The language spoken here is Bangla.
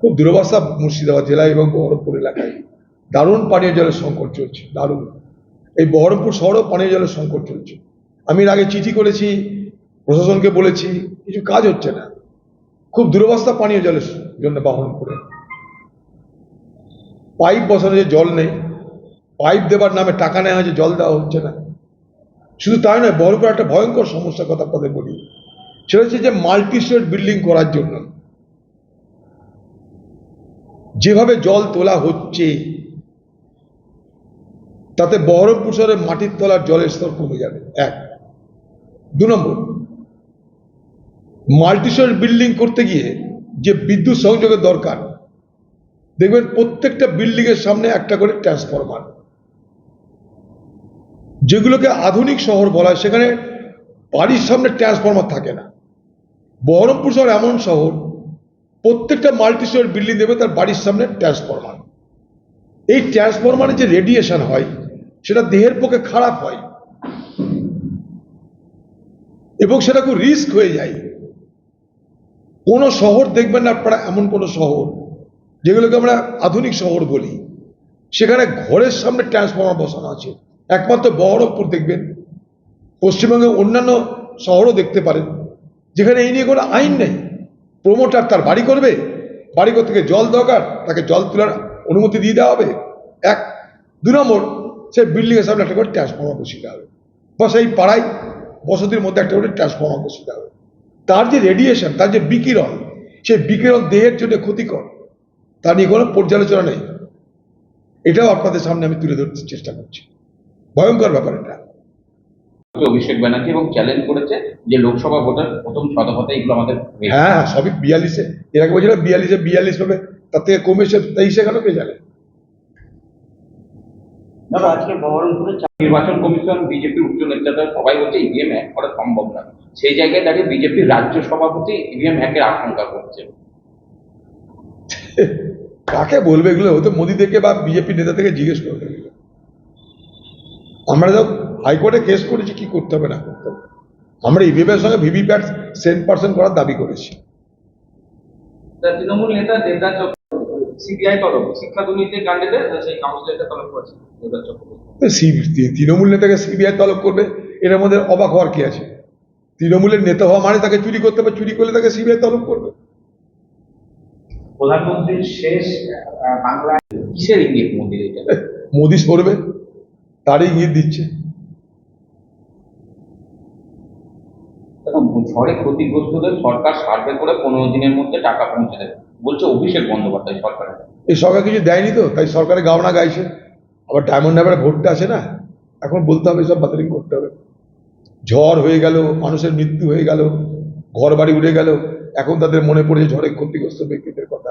খুব দুরবস্থা মুর্শিদাবাদ জেলায় এবং বহরমপুর এলাকায়। দারুণ পানীয় জলের সংকট চলছে, দারুণ। এই বহরমপুর শহরেও পানীয় জলের সংকট চলছে। আমি আগে চিঠি করেছি, প্রশাসনকে বলেছি, কিছু কাজ হচ্ছে না। খুব দুরবস্থা পানীয় জলের জন্য বহরমপুরে। পাইপ বসানো যে জল নেই, পাইপ দেবার নামে টাকা নেওয়া হয়েছে, জল দেওয়া হচ্ছে না। শুধু তাই নয়, বহরমপুর একটা ভয়ঙ্কর সমস্যার কথা আপনাদের বলি। সেটা হচ্ছে যে মাল্টি স্টোরেজ বিল্ডিং করার জন্য যেভাবে জল তোলা হচ্ছে, তাতে বহরমপুর শহরের মাটির তলার জলের স্তর কমে যাবে। এক। দু নম্বর মাল্টিস্টোরেজ বিল্ডিং করতে গিয়ে যে বিদ্যুৎ সংযোগের দরকার, দেখবেন প্রত্যেকটা বিল্ডিং এর সামনে একটা করে ট্রান্সফরমার। যেগুলোকে আধুনিক শহর বলা হয়, সেখানে বাড়ির সামনে ট্রান্সফরমার থাকে না। বহরমপুর শহর এমন শহর প্রত্যেকটা মাল্টি স্টোর বিল্ডিং দেবে তার বাড়ির সামনে ট্রান্সফরমার এই ট্রান্সফরমারের যে রেডিয়েশন হয়, সেটা দেহের পক্ষে খারাপ হয়। এবং সেটা খুব রিস্ক হয়ে যায়। কোন শহর দেখবেন না আপনারা এমন কোন শহর, যেগুলোকে আমরা আধুনিক শহর বলি। সেখানে ঘরের সামনে ট্রান্সফরমার বসানো আছে। একমাত্র বহরমপুর দেখবেন। পশ্চিমবঙ্গে অন্যান্য শহরও দেখতে পারেন। যেখানে এই নিয়ে কোনো আইন নেই। প্রমোটার তার বাড়ি করবে, বাড়ি করতে গিয়ে জল দরকার, তাকে জল তোলার অনুমতি দিয়ে দেওয়া হবে। এক। দু নম্বর, সে বিল্ডিংয়ের সামনে একটা করে ট্রান্সফর্মার বসিয়ে দেওয়া হবে। বা সেই পাড়ায় বসতির মধ্যে একটা করে ট্রান্সফর্মার বসিয়ে দেওয়া হবে। তার যে রেডিয়েশন তার যে বিকিরণ সেই বিকিরণ দেহের জন্য ক্ষতিকর। তা নিয়ে কোনো পর্যালোচনা নেই। এটাও আপনাদের সামনে আমি তুলে ধরতে চেষ্টা করছি। ভয়ঙ্কর ব্যাপার এটা। অভিষেক ব্যানার্জি এবং চ্যালেঞ্জ করেছে যে লোকসভা ভোটের প্রথম শতপথে এগুলো আমাদের হ্যাঁ হ্যাঁ সবই বিয়াল্লিশে। এর আগে বলছিলাম বিয়াল্লিশে বিয়াল্লিশ হবে তার থেকে কমেছে তেইশে কেন কে জানে? দাদা আজকে বহরমপুরে নির্বাচন কমিশন বিজেপির উচ্চ নেতারা সবাই বলছে ইভিএম হ্যাক করা সম্ভব না। সেই জায়গায় দাঁড়িয়ে বিজেপির রাজ্য সভাপতি ইভিএম হ্যাকের আশঙ্কা করছে। কাকে বলবে এগুলো? হয়তো মোদি থেকে বা বিজেপি নেতা থেকে জিজ্ঞেস করবে। আমরা তো হাইকোর্টে কেস করেছি কি করতে হবে না করতে হবে? আমরা ইভিএমের সঙ্গে ভিভিপ্যাট সেন্ট পার্সেন্ট করার দাবি করেছি। তৃণমূল নেতা সিবিআই তরফ শিক্ষা দুর্নীতির কাণ্ডেতে সেই কাউন্সিলরটা তরফ করেছে দেবদাস চক্রবর্তী। তো সি- তি- তৃণমূল নেতাকে সিবিআই তলব করবে এর মধ্যে অবাক হওয়ার কি আছে? তৃণমূলের নেতা হওয়া মানে তাকে চুরি করতে হবে চুরি করলে তাকে সিবিআই তলব করবে। প্রধানমন্ত্রীর শেষ আহ, বাংলা কিসের ইঙ্গিত মন্দির এটা? মোদি সরবে। তারই ইঙ্গিত দিচ্ছে। ঝড়ে ক্ষতিগ্রস্তদের সরকার সার্ভে করে পনেরো দিনের মধ্যে টাকা পৌঁছে দেবে বলছে অভিষেক বন্দ্যোপাধ্যায় সরকারের। এই সরকার কিছু দেয়নি তো তাই সরকারের গাওনা গাইছে। আবার ডায়মন্ড হারবারে ভোটটা আসে না এখন বলতে হবে সব বাতিল করতে হবে। ঝড় হয়ে গেল মানুষের মৃত্যু হয়ে গেল ঘর বাড়ি উড়ে গেল এখন তাদের মনে পড়েছে ঝড়ে ক্ষতিগ্রস্ত ব্যক্তিদের কথা।